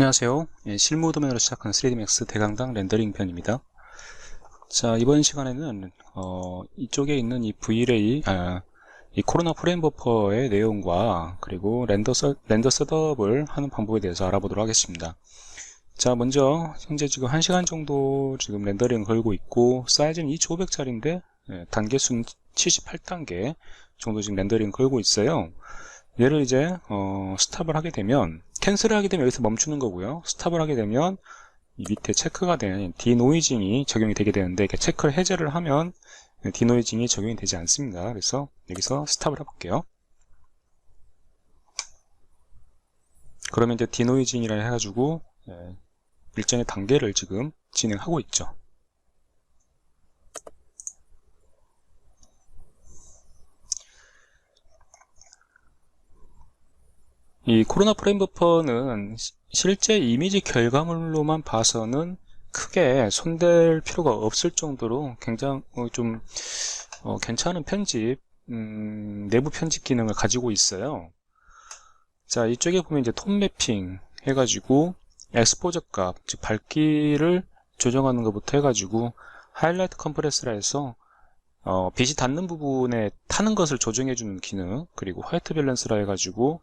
안녕하세요. 예, 실무 도면으로 시작하는 3D Max 대강당 렌더링 편입니다. 자, 이번 시간에는 어, 이쪽에 있는 이 Vray, 아, 이 코로나 프레임 버퍼의 내용과 그리고 렌더, 서, 렌더 셋업을 하는 방법에 대해서 알아보도록 하겠습니다. 자, 먼저 현재 지금 1시간 정도 지금 렌더링 걸고 있고 사이즈는 2500짜리인데 예, 단계 수는 78단계 정도 지금 렌더링 걸고 있어요. 얘를 이제 어, 스탑을 하게 되면 캔슬을 하게 되면 여기서 멈추는 거고요. 스탑을 하게 되면 이 밑에 체크가 된 디노이징이 적용이 되게 되는데 이렇게 체크를 해제를 하면 디노이징이 적용이 되지 않습니다. 그래서 여기서 스탑을 해볼게요. 그러면 이제 디노이징이라 해가지고 예, 일정의 단계를 지금 진행하고 있죠. 이 코로나 프레임 버퍼는 시- 실제 이미지 결과물로만 봐서는 크게 손댈 필요가 없을 정도로 굉장히 어, 좀 어, 괜찮은 편집 음, 내부 편집 기능을 가지고 있어요. 자 이쪽에 보면 이제 톤 매핑 해가지고 엑스포저 값, 즉 밝기를 조정하는 것부터 해가지고 하이라이트 컴프레스라 해서 어, 빛이 닿는 부분에 타는 것을 조정해 주는 기능 그리고 화이트 밸런스라 해가지고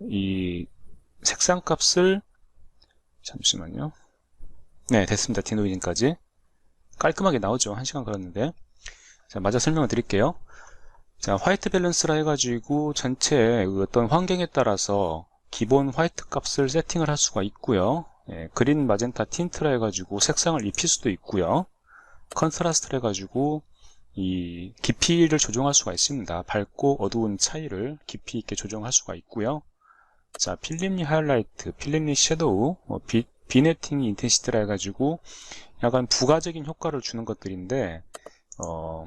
이 색상 값을 잠시만요. 네, 됐습니다. 디노이징까지 깔끔하게 나오죠. 한 시간 걸렸는데. 자, 마저 설명을 드릴게요. 자, 화이트 밸런스라 해가지고 전체 그 어떤 환경에 따라서 기본 화이트 값을 세팅을 할 수가 있고요. 예, 그린, 마젠타, 틴트라 해가지고 색상을 입힐 수도 있고요. 컨트라스트라 해가지고 이 깊이를 조정할 수가 있습니다. 밝고 어두운 차이를 깊이 있게 조정할 수가 있고요. 자, 필름리 하이라이트, 필름리 섀도우, 뭐 비, 비네팅 인텐시티라 해가지고 약간 부가적인 효과를 주는 것들인데 어,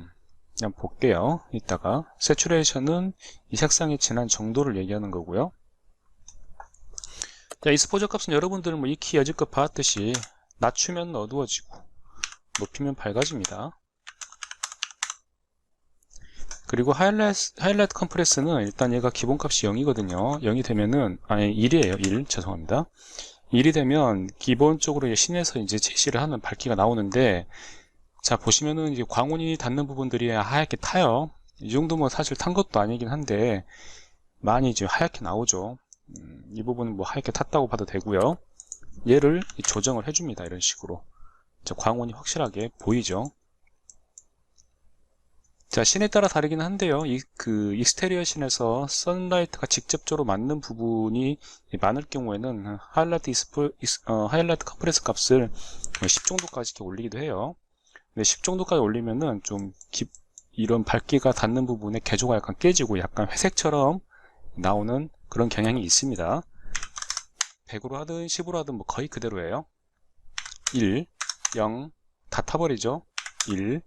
그냥 볼게요. 이따가 세츄레이션은 이 색상의 진한 정도를 얘기하는 거고요. 자, 익스포저 값은 여러분들은 뭐 익히 여지껏 봤듯이 낮추면 어두워지고 높이면 밝아집니다. 그리고 하이라이트, 하이라이트 컴프레스는 일단 얘가 기본값이 0이거든요. 0이 되면은, 아니, 1이에요. 1. 죄송합니다. 1이 되면 기본적으로 신에서 이제 제시를 하는 밝기가 나오는데, 자, 보시면은 이제 광원이 닿는 부분들이 하얗게 타요. 이 정도면 사실 탄 것도 아니긴 한데, 많이 이제 하얗게 나오죠. 음, 이 부분은 뭐 하얗게 탔다고 봐도 되고요. 얘를 조정을 해줍니다. 이런 식으로. 자, 광원이 확실하게 보이죠. 자, 신에 따라 다르긴 한데요. 이, 그, 익스테리어 신에서 선라이트가 직접적으로 맞는 부분이 많을 경우에는 하이라이트 이스프, 이스- 어, 하이라이트 컴프레스 값을 10 정도까지 이렇게 올리기도 해요. 근데 10 정도까지 올리면은 좀 깊, 이런 밝기가 닿는 부분에 개조가 약간 깨지고 약간 회색처럼 나오는 그런 경향이 있습니다. 100으로 하든 10으로 하든 뭐 거의 그대로예요. 1, 0, 다 타버리죠. 1,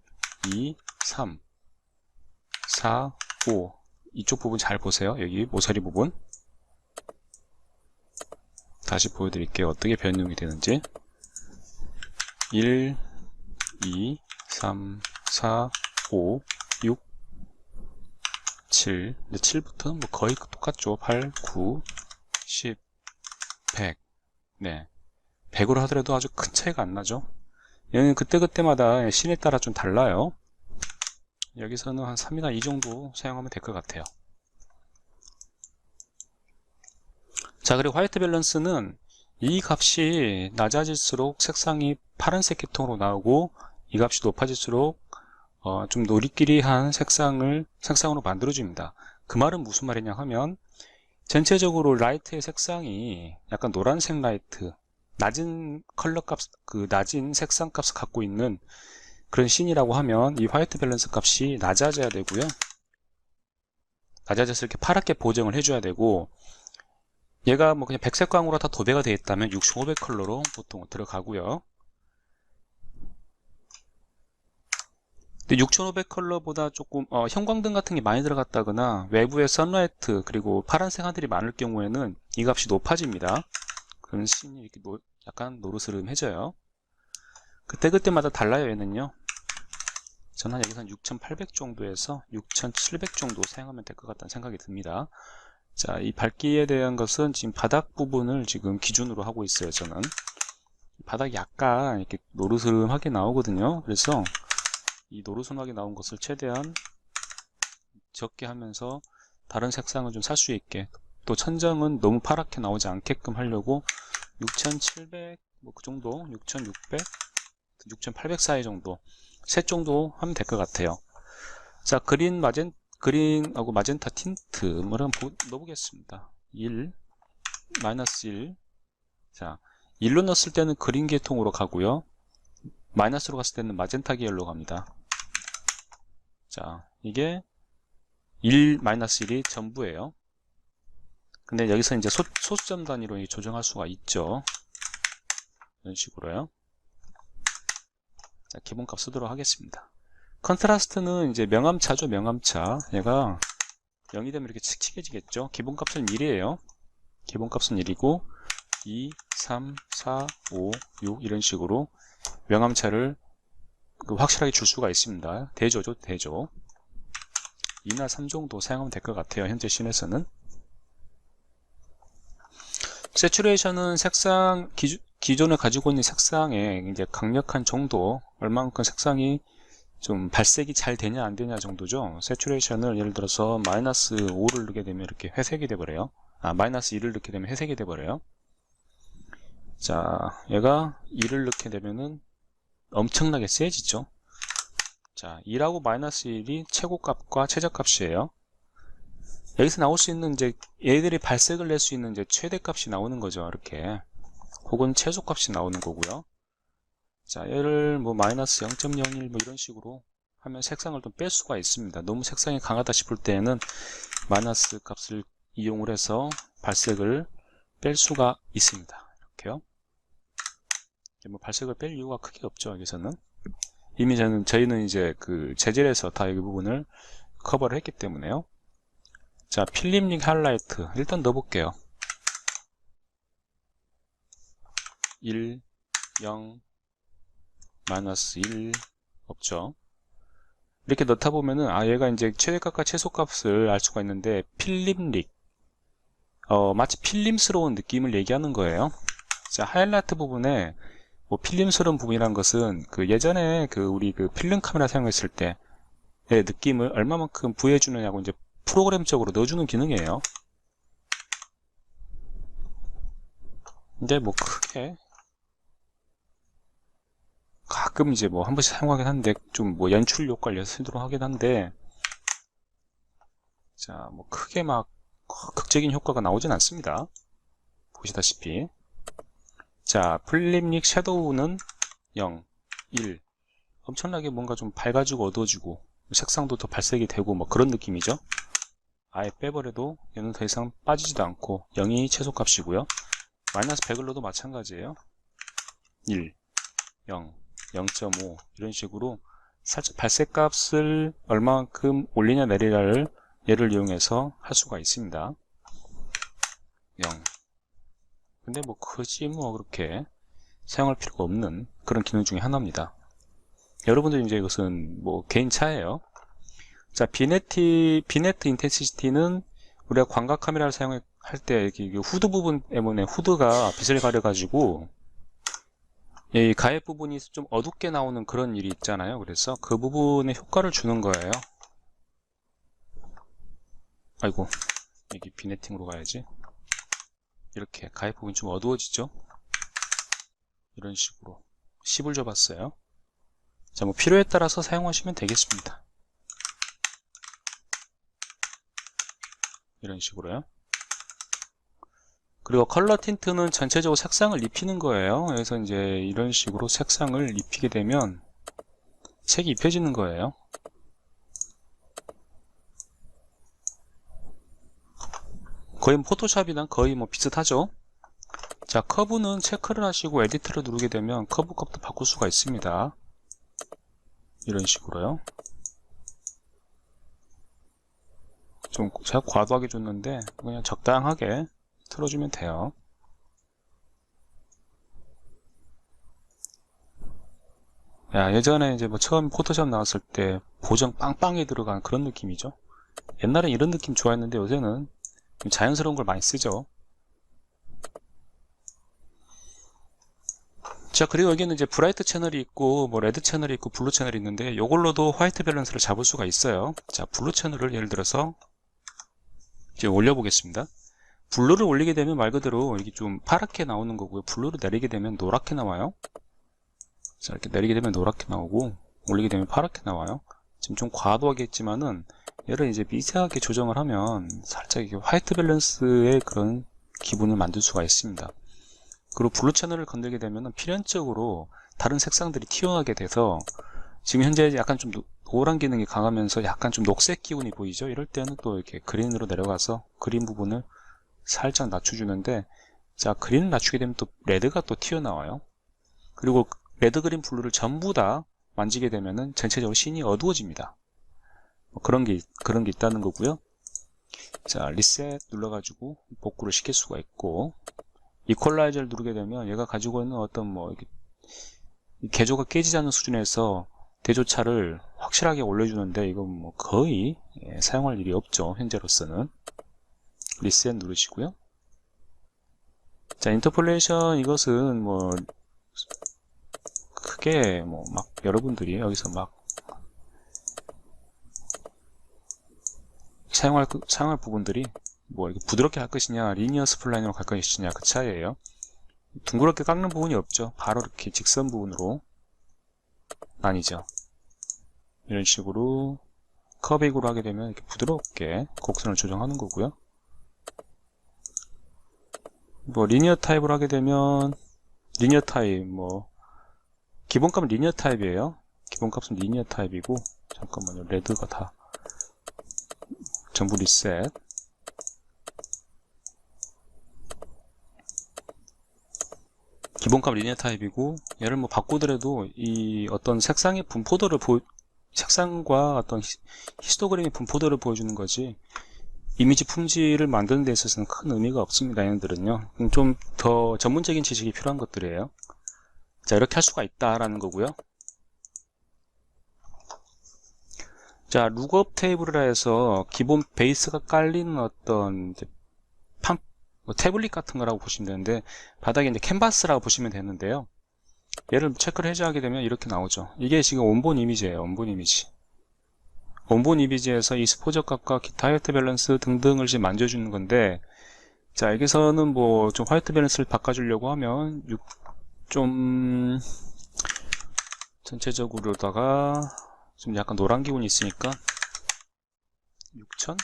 2, 3, 4, 5 이쪽 부분 잘 보세요. 여기 모서리 부분 다시 보여드릴게요. 어떻게 변형이 되는지 1, 2, 3, 4, 5, 6, 7 근데 7부터는 뭐 거의 똑같죠. 8, 9, 10, 100 네. 100으로 하더라도 아주 큰 차이가 안 나죠. 얘는 그때그때마다 신에 따라 좀 달라요. 여기서는 한 3이나 2 정도 사용하면 될 것 같아요. 자, 그리고 화이트 밸런스는 이 값이 낮아질수록 색상이 파란색 계통으로 나오고 이 값이 높아질수록 어, 좀 노리끼리한 색상을 색상으로 만들어줍니다. 그 말은 무슨 말이냐 하면 전체적으로 라이트의 색상이 약간 노란색 라이트, 낮은 컬러 값, 그 낮은 색상 값을 갖고 있는 그런 씬이라고 하면 이 화이트 밸런스 값이 낮아져야 되고요. 낮아져서 이렇게 파랗게 보정을 해줘야 되고 얘가 뭐 그냥 백색 광으로 다 도배가 되어 있다면 6500 컬러로 보통 들어가고요. 근데 6500 컬러보다 조금 어, 형광등 같은 게 많이 들어갔다거나 외부에 선라이트 그리고 파란색 하늘이 많을 경우에는 이 값이 높아집니다. 그런 씬이 이렇게 노- 약간 노르스름해져요. 그때그때마다 달라요 얘는요. 저는 한 여기서 한 6800 정도에서 6700 정도 사용하면 될 것 같다는 생각이 듭니다. 자, 이 밝기에 대한 것은 지금 바닥 부분을 지금 기준으로 하고 있어요, 저는. 바닥이 약간 이렇게 노르스름하게 나오거든요. 그래서 이 노르스름하게 나온 것을 최대한 적게 하면서 다른 색상을 좀 살 수 있게 또 천정은 너무 파랗게 나오지 않게끔 하려고 6700, 뭐 그 정도, 6600, 6800 사이 정도 셋 정도 하면 될 것 같아요. 자, 그린 마젠 그린하고 마젠타 틴트 뭐를 한번 보- 넣어보겠습니다. 1 마이너스 1 자, 1로 넣었을 때는 그린 계통으로 가고요. 마이너스로 갔을 때는 마젠타 계열로 갑니다. 자, 이게 1 마이너스 1이 전부예요. 근데 여기서 이제 소, 소수점 단위로 이 조정할 수가 있죠. 이런 식으로요. 자, 기본값 쓰도록 하겠습니다. 컨트라스트는 이제 명암차죠, 명암차. 얘가 0이 되면 이렇게 칙칙해지겠죠. 기본값은 1이에요. 기본값은 1이고 2, 3, 4, 5, 6 이런 식으로 명암차를 그 확실하게 줄 수가 있습니다. 대조죠, 대조. 2나 3 정도 사용하면 될 것 같아요. 현재 씬에서는. 세츄레이션은 색상 기존, 기존에 가지고 있는 색상의 이제 강력한 정도 얼만큼 색상이 좀 발색이 잘 되냐 안 되냐 정도죠. 세츄레이션을 예를 들어서 마이너스 5를 넣게 되면 이렇게 회색이 돼버려요. 아 마이너스 1을 넣게 되면 회색이 돼버려요. 자 얘가 2를 넣게 되면은 엄청나게 세지죠. 자 2라고 마이너스 1이 최고값과 최저값이에요. 여기서 나올 수 있는 이제 얘들이 발색을 낼 수 있는 이제 최대값이 나오는 거죠 이렇게 혹은 최소값이 나오는 거고요. 자 얘를 뭐 마이너스 0.01 뭐 이런 식으로 하면 색상을 좀 뺄 수가 있습니다. 너무 색상이 강하다 싶을 때에는 마이너스 값을 이용을 해서 발색을 뺄 수가 있습니다. 이렇게요. 뭐 발색을 뺄 이유가 크게 없죠 여기서는. 이미 저는 저희는 이제 그 재질에서 다이 부분을 커버를 했기 때문에요. 자 필름링 하이라이트. 일단 넣어볼게요 1 0 마이너스 1 없죠? 이렇게 넣다 보면은 아 얘가 이제 최대값과 최소값을 알 수가 있는데 필름릭. 어 마치 필름스러운 느낌을 얘기하는 거예요. 자 하이라이트 부분에 뭐 필름스러운 부분이란 것은 그 예전에 그 우리 그 필름 카메라 사용했을 때의 느낌을 얼마만큼 부여해 주느냐고 이제 프로그램적으로 넣어주는 기능이에요. 근데 뭐 크게 가끔 이제 뭐 한 번씩 사용하긴 한데 좀 뭐 연출 효과를 위해서 쓰도록 하긴 한데 자 뭐 크게 막 극적인 효과가 나오진 않습니다. 보시다시피. 자 플립릭 섀도우는 0 1 엄청나게 뭔가 좀 밝아지고 어두워지고 색상도 더 발색이 되고 뭐 그런 느낌이죠. 아예 빼버려도 얘는 더 이상 빠지지도 않고 0이 최소값이고요. 마이너스 100을 넣어도 마찬가지예요. 1 0 0.5 이런 식으로 살짝 발색 값을 얼마만큼 올리냐 내리냐를 얘를 이용해서 할 수가 있습니다. 0 근데 뭐 굳이 뭐 그렇게 사용할 필요가 없는 그런 기능 중에 하나입니다. 여러분들 이제 이것은 뭐 개인 차예요. 자 비네티 비네트 인텐시티는 우리가 광각 카메라를 사용할 때 이렇게 후드 부분 때문에 후드가 빛을 가려 가지고 이 가입 부분이 좀 어둡게 나오는 그런 일이 있잖아요. 그래서 그 부분에 효과를 주는 거예요. 아이고, 여기 비네팅으로 가야지. 이렇게 가입 부분이 좀 어두워지죠? 이런 식으로 10을 줘봤어요. 자, 뭐 필요에 따라서 사용하시면 되겠습니다. 이런 식으로요. 그리고 컬러 틴트는 전체적으로 색상을 입히는 거예요. 그래서 이제 이런 식으로 색상을 입히게 되면 색이 입혀지는 거예요. 거의 뭐 포토샵이랑 거의 뭐 비슷하죠. 자, 커브는 체크를 하시고 에디트를 누르게 되면 커브 값도 바꿀 수가 있습니다. 이런 식으로요. 좀 제가 과도하게 줬는데 그냥 적당하게 틀어주면 돼요. 야, 예전에 이제 뭐 처음 포토샵 나왔을 때 보정 빵빵히 들어간 그런 느낌이죠. 옛날엔 이런 느낌 좋아했는데 요새는 자연스러운 걸 많이 쓰죠. 자, 그리고 여기는 이제 브라이트 채널이 있고, 뭐, 레드 채널이 있고, 블루 채널이 있는데, 이걸로도 화이트 밸런스를 잡을 수가 있어요. 자, 블루 채널을 예를 들어서, 이제 올려보겠습니다. 블루를 올리게 되면 말 그대로 이게 좀 파랗게 나오는 거고요. 블루를 내리게 되면 노랗게 나와요. 자, 이렇게 내리게 되면 노랗게 나오고, 올리게 되면 파랗게 나와요. 지금 좀 과도하겠지만은, 얘를 이제 미세하게 조정을 하면, 살짝 이게 화이트 밸런스의 그런 기분을 만들 수가 있습니다. 그리고 블루 채널을 건들게 되면 필연적으로 다른 색상들이 튀어나게 돼서 지금 현재 약간 좀 노- 노란 기능이 강하면서 약간 좀 녹색 기운이 보이죠? 이럴 때는 또 이렇게 그린으로 내려가서 그린 부분을 살짝 낮춰주는데 자 그린을 낮추게 되면 또 레드가 또 튀어나와요. 그리고 레드, 그린, 블루를 전부 다 만지게 되면은 전체적으로 씬이 어두워집니다. 뭐 그런 게 그런 게 있다는 거고요. 자 리셋 눌러가지고 복구를 시킬 수가 있고 이퀄라이저를 누르게 되면 얘가 가지고 있는 어떤 뭐 이렇게 개조가 깨지지 않는 수준에서 대조차를 확실하게 올려주는데 이건 뭐 거의 예, 사용할 일이 없죠 현재로서는 리셋 누르시고요. 자 인터폴레이션 이것은 뭐 크게 뭐 막 여러분들이 여기서 막 사용할 그- 사용할 부분들이 뭐 이렇게 부드럽게 할 것이냐 리니어 스플라인으로 갈 것이냐 그 차이예요. 둥그렇게 깎는 부분이 없죠. 바로 이렇게 직선 부분으로 아니죠. 이런 식으로 커빅으로 하게 되면 이렇게 부드럽게 곡선을 조정하는 거고요 뭐 리니어 타입으로 하게 되면 리니어 타입 뭐 기본값은 리니어 타입이에요. 기본값은 리니어 타입이고 잠깐만요. 레드가 다 전부 리셋. 기본값 리니어 타입이고 얘를 뭐 바꾸더라도 이 어떤 색상의 분포도를 보 색상과 어떤 히- 히스토그램의 분포도를 보여주는 거지 이미지 품질을 만드는 데 있어서는 큰 의미가 없습니다 얘네들은요 좀 더 전문적인 지식이 필요한 것들이에요 자 이렇게 할 수가 있다라는 거고요 자 룩업 테이블이라 해서 기본 베이스가 깔리는 어떤 이제 판, 뭐 태블릿 같은 거라고 보시면 되는데 바닥에 이제 캔버스라고 보시면 되는데요. 얘를 체크를 해제하게 되면 이렇게 나오죠. 이게 지금 원본 이미지예요. 원본 이미지. 원본 이미지에서 이 스포적 값과 기타 화이트 밸런스 등등을 지금 만져주는 건데 자 여기서는 뭐 좀 화이트 밸런스를 바꿔주려고 하면 육- 좀 전체적으로다가 좀 약간 노란 기운이 있으니까 6000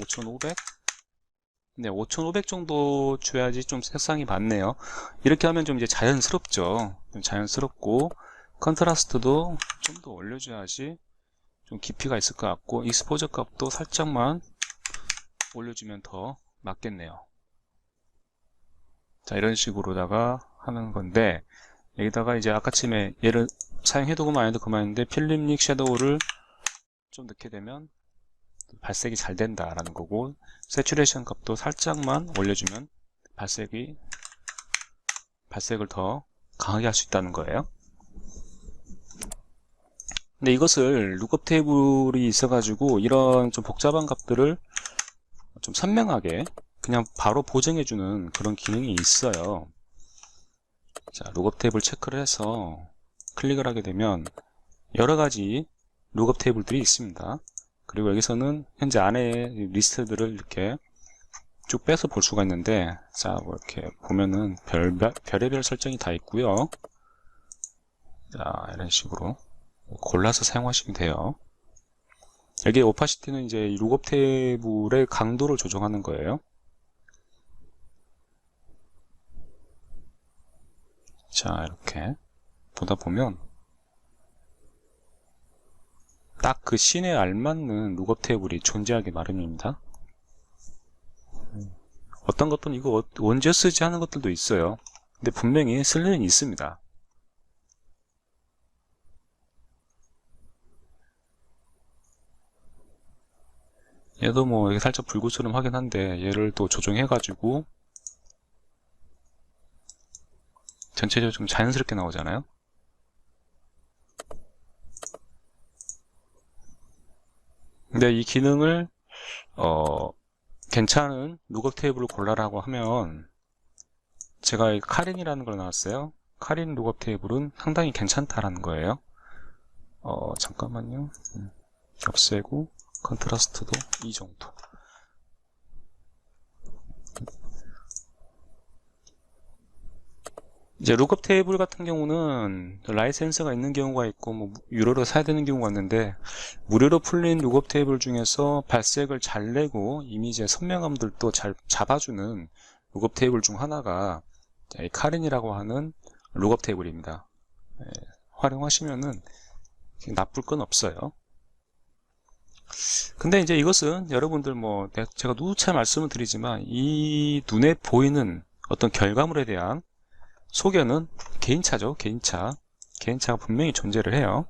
5500 네, 5500 정도 줘야지 좀 색상이 맞네요. 이렇게 하면 좀 이제 자연스럽죠. 좀 자연스럽고 컨트라스트도 좀 더 올려줘야지 좀 깊이가 있을 것 같고 익스포저 값도 살짝만 올려주면 더 맞겠네요. 자, 이런 식으로다가 하는 건데 여기다가 이제 아까쯤에 얘를 안 해도 그만인데 필름릭 섀도우를 좀 넣게 되면 발색이 잘 된다라는 거고 세츄레이션 값도 살짝만 올려주면 발색이 발색을 더 강하게 할 수 있다는 거예요. 근데 이것을 룩업 테이블이 있어가지고 이런 좀 복잡한 값들을 좀 선명하게 그냥 바로 보정해주는 그런 기능이 있어요. 자, 룩업 테이블 체크를 해서 클릭을 하게 되면 여러 가지 룩업 테이블들이 있습니다. 그리고 여기서는 현재 안에 리스트들을 이렇게 쭉 빼서 볼 수가 있는데 자, 뭐 이렇게 보면은 별, 별의별 설정이 다 있고요. 자, 이런 식으로 골라서 사용하시면 돼요. 여기 오파시티는 이제 이 룩업 테이블의 강도를 조정하는 거예요. 자, 이렇게 보다 보면 딱 그 씬에 알맞는 룩업 테이블이 존재하기 마련입니다. 어떤 것들은 이거 어- 언제 쓰지 하는 것들도 있어요. 근데 분명히 쓸 일은 있습니다. 얘도 뭐 살짝 불구스름 하긴 한데 얘를 또 조정해 가지고 전체적으로 좀 자연스럽게 나오잖아요. 근데 이 기능을 어, 괜찮은 룩업 테이블을 골라라고 하면 제가 이 카린이라는 걸 나왔어요. 카린 룩업 테이블은 상당히 괜찮다라는 거예요. 어, 잠깐만요. 음, 없애고 컨트라스트도 이 정도. 이제 룩업 테이블 같은 경우는 라이센스가 있는 경우가 있고 뭐 유료로 사야 되는 경우가 있는데 무료로 풀린 룩업 테이블 중에서 발색을 잘 내고 이미지의 선명함들도 잘 잡아주는 룩업 테이블 중 하나가 이 카린이라고 하는 룩업 테이블입니다. 예, 활용하시면은 나쁠 건 없어요. 근데 이제 이것은 여러분들 뭐 내- 제가 누차 말씀을 드리지만 이 눈에 보이는 어떤 결과물에 대한 소견은 개인차죠. 개인차. 개인차가 분명히 존재를 해요.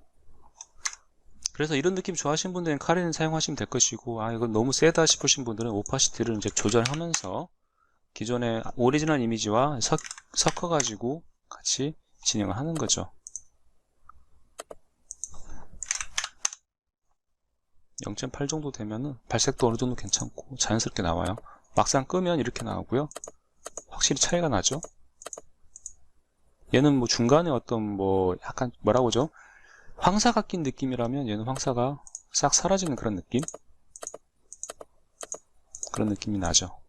그래서 이런 느낌 좋아하시는 분들은 카렌 사용하시면 될 것이고 아 이건 너무 세다 싶으신 분들은 오파시티를 이제 조절하면서 기존의 오리지널 이미지와 섞, 섞어 가지고 같이 진행을 하는 거죠. 0.8 정도 되면은 발색도 어느 정도 괜찮고 자연스럽게 나와요. 막상 끄면 이렇게 나오고요. 확실히 차이가 나죠. 얘는 뭐 중간에 어떤 뭐 약간 뭐라고 하죠? 황사가 낀 느낌이라면 얘는 황사가 싹 사라지는 그런 느낌? 그런 느낌이 나죠.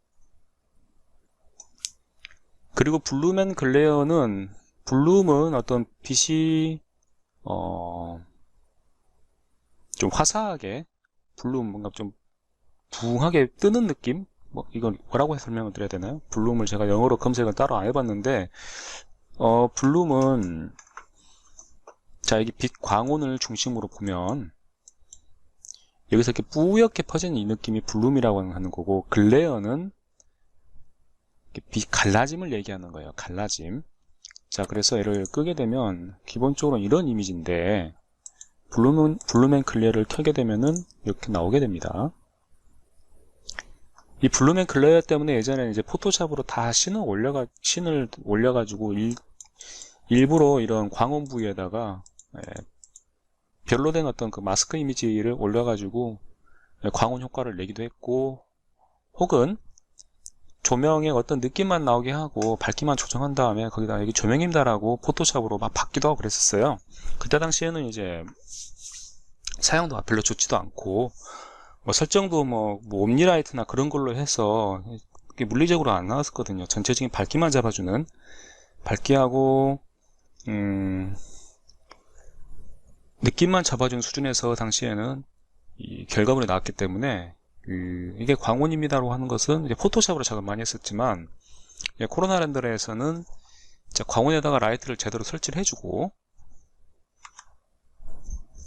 그리고 앤 글레어는 블룸은 어떤 빛이 어, 좀 화사하게 블룸 뭔가 좀 붕하게 뜨는 느낌? 뭐 이건 뭐라고 설명을 드려야 되나요? 블룸을 제가 영어로 검색을 따로 안 해봤는데 어, 블룸은 자, 여기 빛 광원을 중심으로 보면 여기서 이렇게 뿌옇게 퍼지는 이 느낌이 블룸이라고 하는 거고 글레어는 빛 갈라짐을 얘기하는 거예요. 갈라짐. 자, 그래서 얘를 끄게 되면 기본적으로 이런 이미지인데 블룸 앤 글레어를 켜게 되면은 이렇게 나오게 됩니다. 이앤 글레어 때문에 예전에 이제 포토샵으로 다 씬을 올려가 씬을 올려가지고 일, 일부러 이런 광원 부위에다가 예, 별로 된 어떤 그 마스크 이미지를 올려가지고 예, 광원 효과를 내기도 했고 혹은 조명의 어떤 느낌만 나오게 하고 밝기만 조정한 다음에 거기다 여기 조명입니다라고 포토샵으로 막 받기도 하고 그랬었어요. 그때 당시에는 이제 사용도가 별로 좋지도 않고 뭐 설정도 뭐, 뭐 옴니라이트나 그런 걸로 해서 물리적으로 안 나왔었거든요. 전체적인 밝기만 잡아주는 밝기하고 음, 느낌만 잡아주는 수준에서 당시에는 이 결과물이 나왔기 때문에 그 이게 광원입니다로 하는 것은 포토샵으로 작업 많이 했었지만 코로나 렌더에서는 광원에다가 라이트를 제대로 설치를 해주고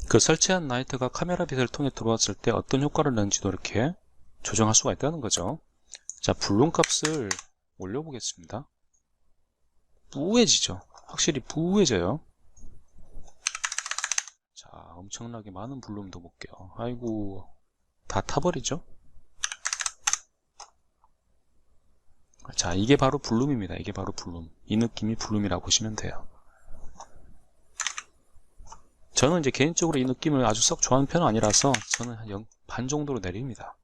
그 설치한 라이트가 카메라 빛을 통해 들어왔을 때 어떤 효과를 내는지도 이렇게 조정할 수가 있다는 거죠. 자, 블룸 값을 올려보겠습니다. 뿌해지죠. 확실히 뿌해져요. 자, 엄청나게 많은 블룸도 볼게요. 아이고, 다 타버리죠? 자, 이게 바로 블룸입니다. 이게 바로 블룸. 이 느낌이 블룸이라고 보시면 돼요. 저는 이제 개인적으로 이 느낌을 아주 썩 좋아하는 편은 아니라서 저는 한 반 정도로 내립니다.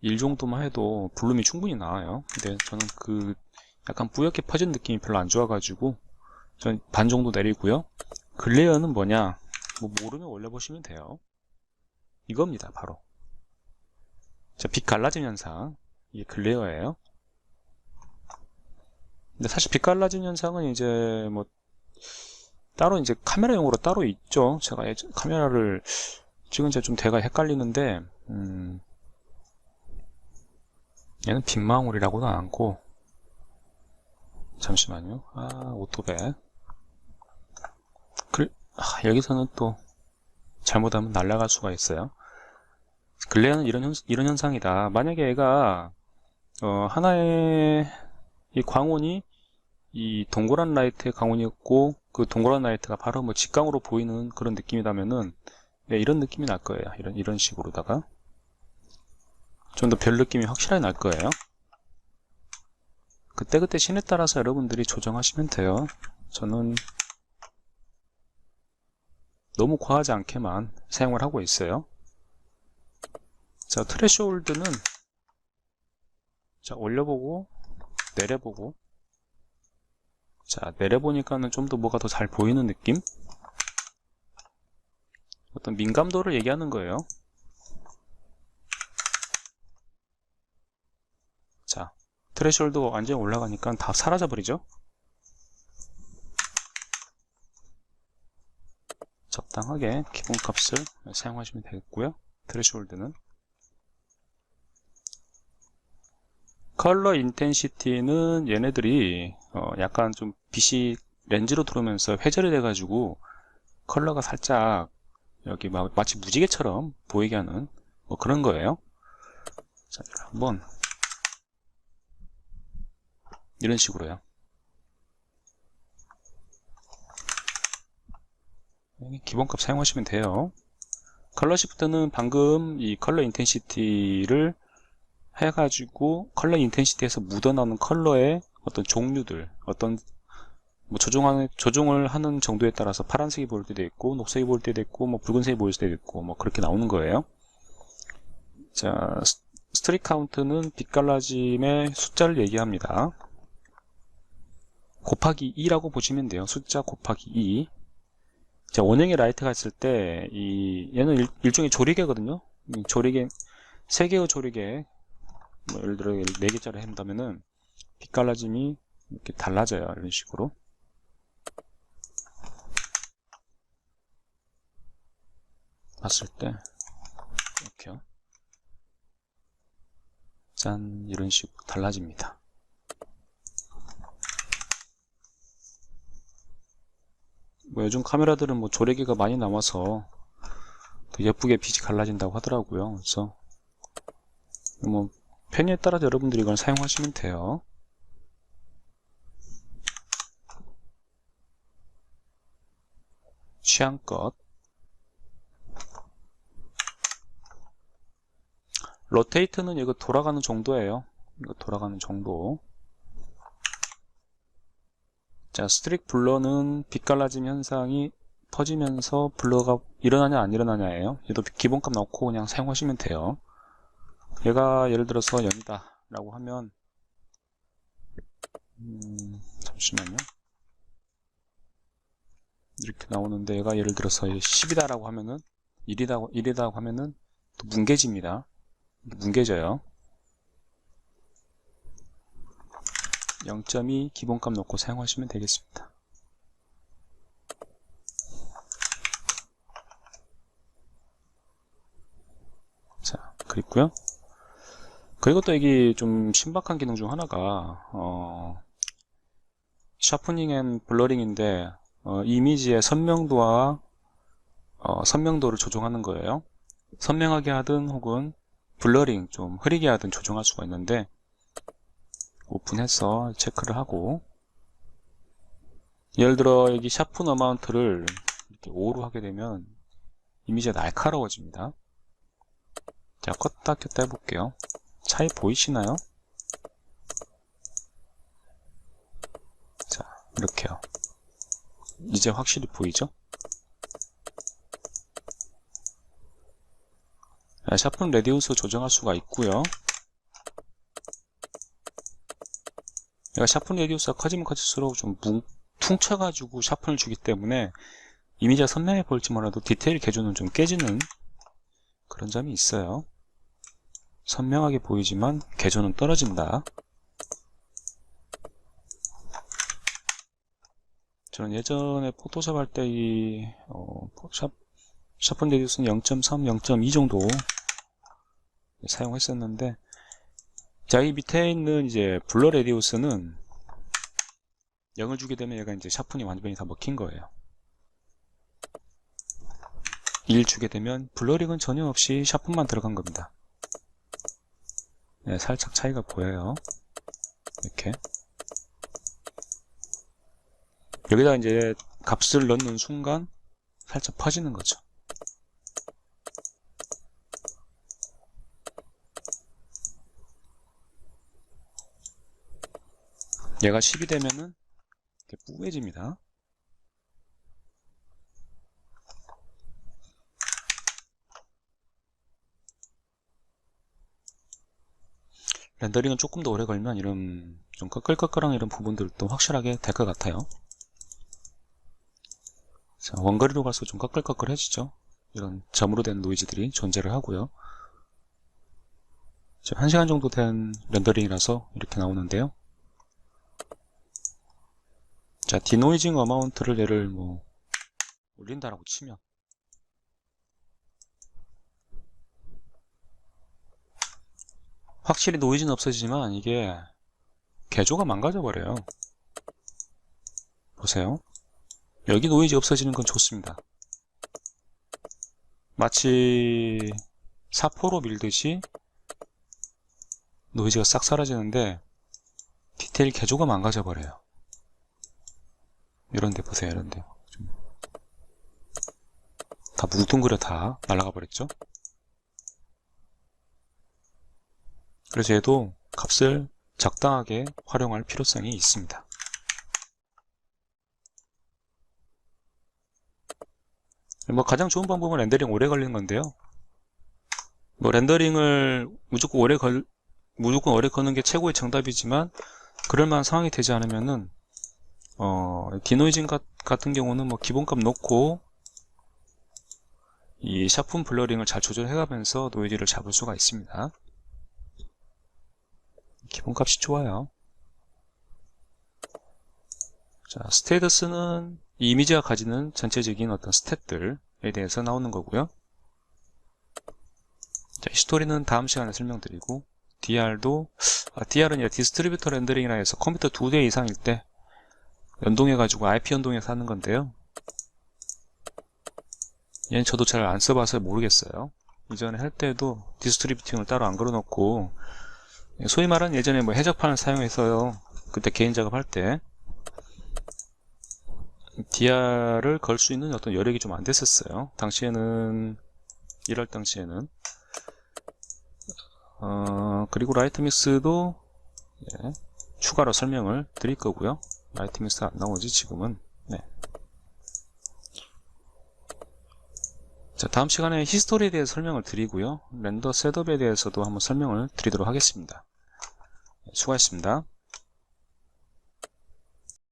1 정도만 해도 블룸이 충분히 나와요. 근데 저는 그 약간 뿌옇게 퍼진 느낌이 별로 안 좋아가지고 전 반 정도 내리고요. 글레어는 뭐냐? 뭐 모르면 올려보시면 돼요. 이겁니다, 바로. 자, 빛 갈라짐 현상. 이게 글레어예요. 근데 사실 빛 갈라짐 현상은 이제 뭐 따로 이제 카메라용으로 따로 있죠. 제가 예전- 카메라를 지금 제가 좀 대가 헷갈리는데 음, 얘는 빅망울이라고는 않고 잠시만요. 아 오토백 글, 아, 여기서는 또 잘못하면 날아갈 수가 있어요. 글레어는 이런, 현, 이런 현상이다. 만약에 얘가 어, 하나의 이 광원이 이 동그란 라이트의 광원이었고 그 동그란 라이트가 바로 뭐 직광으로 보이는 그런 느낌이라면은 네, 이런 느낌이 날 거예요. 이런 이런 식으로다가 좀 더 별 느낌이 확실하게 날 거예요. 그때그때 신에 따라서 여러분들이 조정하시면 돼요. 저는 너무 과하지 않게만 사용을 하고 있어요. 자, 트레시홀드는 자, 올려보고 내려보고 자, 내려보니까는 좀 더 뭐가 더 잘 보이는 느낌? 어떤 민감도를 얘기하는 거예요. 자, 트레시홀드가 완전히 올라가니까 다 사라져 버리죠. 적당하게 기본값을 사용하시면 되겠고요. 트레시홀드는 컬러 인텐시티는 얘네들이 어, 약간 좀 빛이 렌즈로 들어오면서 회절이 돼가지고 컬러가 살짝 여기 막 마치 무지개처럼 보이게 하는 뭐 그런 거예요. 자, 한번 이런 식으로요. 기본값 사용하시면 돼요. 컬러 시프트는 방금 이 컬러 인텐시티를 해가지고 컬러 인텐시티에서 묻어나는 컬러의 어떤 종류들, 어떤 뭐 조종하는, 조종을 하는 정도에 따라서 파란색이 보일 때도 있고, 녹색이 보일 때도 있고, 뭐 붉은색이 보일 때도 있고, 뭐 그렇게 나오는 거예요. 자, 스트릭 카운트는 빛 갈라짐의 숫자를 얘기합니다. 곱하기 2라고 보시면 돼요. 숫자 곱하기 2. 자, 원형의 라이트가 있을 때, 이, 얘는 일, 종의 조리개거든요. 이 조리개, 세 개의 조리개, 뭐 예를 들어 4개짜리 한다면은, 빛 갈라짐이 이렇게 달라져요. 이런 식으로. 봤을 때, 이렇게요. 짠, 이런 식으로 달라집니다. 뭐 요즘 카메라들은 뭐 조리개가 많이 나와서 더 예쁘게 빛이 갈라진다고 하더라고요. 그래서 뭐 펜에 따라서 여러분들이 이걸 사용하시면 돼요. 취향껏 로테이트는 이거 돌아가는 정도예요. 이거 돌아가는 정도. 자, 스트릭 블러는 빛 갈라짐 현상이 퍼지면서 블러가 일어나냐 안 일어나냐예요. 얘도 기본값 넣고 그냥 사용하시면 돼요. 얘가 예를 들어서 0이다 라고 하면 음, 잠시만요. 이렇게 나오는데 얘가 예를 들어서 10이다 라고 하면은 1이다, 1이다 하면은 또 뭉개집니다. 뭉개져요. 0.2 기본값 넣고 사용하시면 되겠습니다. 자, 그리고요. 그리고 또 여기 좀 신박한 기능 중 하나가 어, 샤프닝 앤 블러링인데 어, 이미지의 선명도와 어, 선명도를 조정하는 거예요. 선명하게 하든 혹은 블러링 좀 흐리게 하든 조정할 수가 있는데 오픈해서 체크를 하고 예를 들어 여기 샤픈 어마운트를 이렇게 5로 하게 되면 이미지가 날카로워집니다. 자 껐다 켰다 해볼게요. 차이 보이시나요? 자 이렇게요. 이제 확실히 보이죠? 샤픈 레디우스 조정할 수가 있고요. 얘가 샤픈 레디우스가 커지면 커질수록 좀 뭉, 퉁쳐가지고 샤픈을 주기 때문에 이미지가 선명해 보일지 몰라도 디테일 개조는 좀 깨지는 그런 점이 있어요. 선명하게 보이지만 개조는 떨어진다. 저는 예전에 포토샵 할 때 이 어, 샵, 샤픈 레디우스는 0.3, 0.2 정도 사용했었는데 자, 이 밑에 있는 이제 블러 레디우스는 0을 주게 되면 얘가 이제 샤픈이 완전히 다 먹힌 거예요. 1 주게 되면 블러링은 전혀 없이 샤픈만 들어간 겁니다. 네, 살짝 차이가 보여요. 이렇게. 여기다 이제 값을 넣는 순간 살짝 퍼지는 거죠. 얘가 10이 되면은 이렇게 뿌해집니다. 렌더링은 조금 더 오래 걸면 이런 좀 꺼끌꺼끌한 이런 부분들도 확실하게 될 것 같아요. 자, 원거리로 갈수록 좀 꺼끌꺼끌해지죠. 이런 점으로 된 노이즈들이 존재를 하고요. 지금 1시간 정도 된 렌더링이라서 이렇게 나오는데요. 자, 디노이징 어마운트를 얘를 뭐 올린다라고 치면 확실히 노이즈는 없어지지만 이게 개조가 망가져 버려요. 보세요. 여기 노이즈 없어지는 건 좋습니다. 마치 사포로 밀듯이 노이즈가 싹 사라지는데 디테일 개조가 망가져 버려요. 이런데 보세요, 이런데. 좀. 다 뭉뚱그려 다 날아가 버렸죠? 그래서 얘도 값을 적당하게 활용할 필요성이 있습니다. 뭐 가장 좋은 방법은 렌더링 오래 걸리는 건데요. 뭐 렌더링을 무조건 오래 걸 무조건 오래 거는 게 최고의 정답이지만 그럴 만한 상황이 되지 않으면은 어 디노이징 가- 같은 경우는 뭐 기본값 놓고 이 샤픈 블러링을 잘 조절해가면서 노이즈를 잡을 수가 있습니다. 기본값이 좋아요. 자, 스테이터스는 이 이미지가 가지는 전체적인 어떤 스탯들에 대해서 나오는 거고요. 자, 히스토리는 다음 시간에 설명드리고 DR도 아, DR은 이제 디스트리뷰터 렌더링이라 해서 컴퓨터 두 대 이상일 때 연동해 가지고 IP 연동해서 하는 건데요. 얘는 저도 잘 안 써봐서 모르겠어요. 이전에 할 때도 디스트리뷰팅을 따로 안 걸어놓고 소위 말하는 예전에 뭐 해적판을 사용해서요. 그때 개인 작업할 때 DR을 걸 수 있는 어떤 여력이 좀 안 됐었어요. 당시에는 일할 당시에는 어, 그리고 라이트 믹스도 예, 추가로 설명을 드릴 거고요. 라이트 믹스 안 나오지 지금은. 네. 자, 다음 시간에 히스토리에 대해서 설명을 드리고요. 렌더 셋업에 대해서도 한번 설명을 드리도록 하겠습니다. 네, 수고하셨습니다.